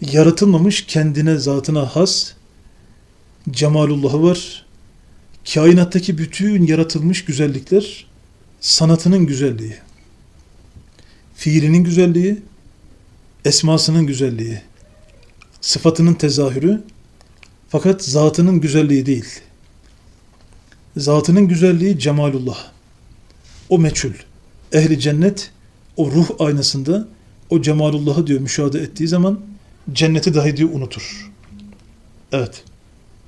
yaratılmamış kendine zatına has cemalullahı var. Kainattaki bütün yaratılmış güzellikler sanatının güzelliği, fiilinin güzelliği, esmasının güzelliği, sıfatının tezahürü fakat zatının güzelliği değil. Zatının güzelliği cemalullah. O meçhul. Ehli cennet o ruh aynasında o cemalullahı diyor müşahede ettiği zaman cenneti dahi diyor unutur. Evet.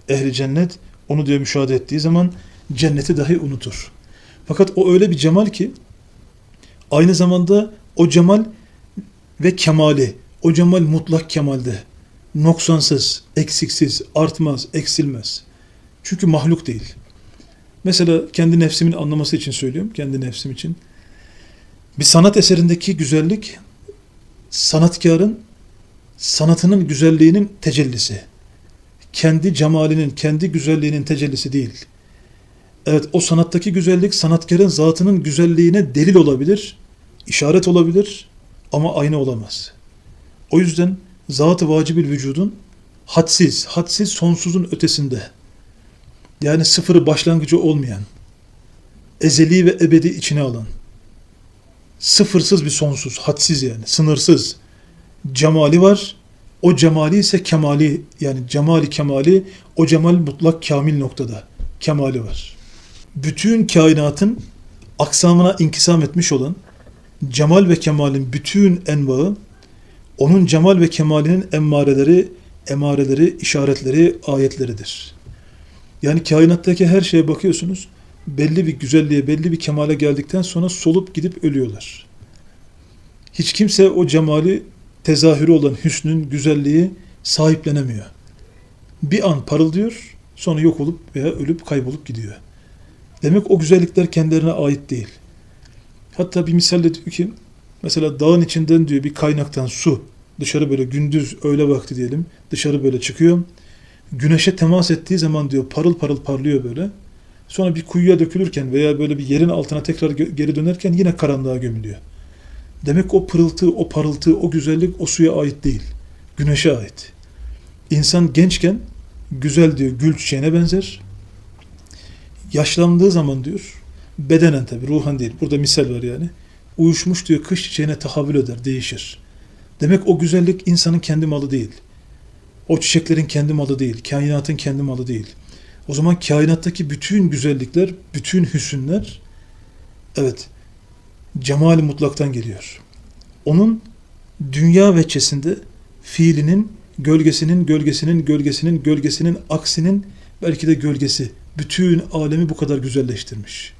Ehli cennet onu diyor müşahede ettiği zaman cenneti dahi unutur. Fakat o öyle bir cemal ki aynı zamanda o cemal ve kemali, o cemal mutlak kemalde. Noksansız, eksiksiz, artmaz, eksilmez. Çünkü mahluk değil. Mesela kendi nefsimin anlaması için söylüyorum, kendi nefsim için. Bir sanat eserindeki güzellik, sanatkarın sanatının güzelliğinin tecellisi. Kendi cemalinin, kendi güzelliğinin tecellisi değil. Evet o sanattaki güzellik sanatkarın zatının güzelliğine delil olabilir, işaret olabilir ama aynı olamaz. O yüzden zat-ı vacibil vücudun hadsiz, hadsiz sonsuzun ötesinde. Yani sıfırı başlangıcı olmayan, ezeli ve ebedi içine alan, sıfırsız bir sonsuz, hadsiz yani, sınırsız cemali var. O cemali ise kemali yani cemali kemali o cemal mutlak kamil noktada kemali var. Bütün kainatın aksamına inkisam etmiş olan cemal ve kemalin bütün envaı onun cemal ve kemalinin emmareleri, emareleri, işaretleri, ayetleridir. Yani kainattaki her şeye bakıyorsunuz, belli bir güzelliğe, belli bir kemale geldikten sonra solup gidip ölüyorlar. Hiç kimse o cemali, tezahürü olan hüsnün, güzelliği sahiplenemiyor. Bir an parıldıyor, sonra yok olup veya ölüp kaybolup gidiyor. Demek o güzellikler kendilerine ait değil. Hatta bir misalle diyor ki, mesela dağın içinden diyor bir kaynaktan su dışarı böyle gündüz öğle vakti diyelim dışarı böyle çıkıyor. Güneşe temas ettiği zaman diyor parıl parıl parlıyor böyle. Sonra bir kuyuya dökülürken veya böyle bir yerin altına tekrar geri dönerken yine karanlığa gömülüyor. Demek o pırıltı, o parıltı, o güzellik o suya ait değil. Güneşe ait. İnsan gençken güzel diyor gül çiçeğine benzer. Yaşlandığı zaman diyor bedenen tabi ruhan değil. Burada misal var yani. Uyuşmuş diyor kış çiçeğine tahavül eder, değişir. Demek o güzellik insanın kendi malı değil. O çiçeklerin kendi malı değil. Kainatın kendi malı değil. O zaman kainattaki bütün güzellikler, bütün hüsünler evet cemali mutlaktan geliyor. Onun dünya veçesinde fiilinin, gölgesinin, gölgesinin, gölgesinin, gölgesinin, aksinin belki de gölgesi bütün alemi bu kadar güzelleştirmiş.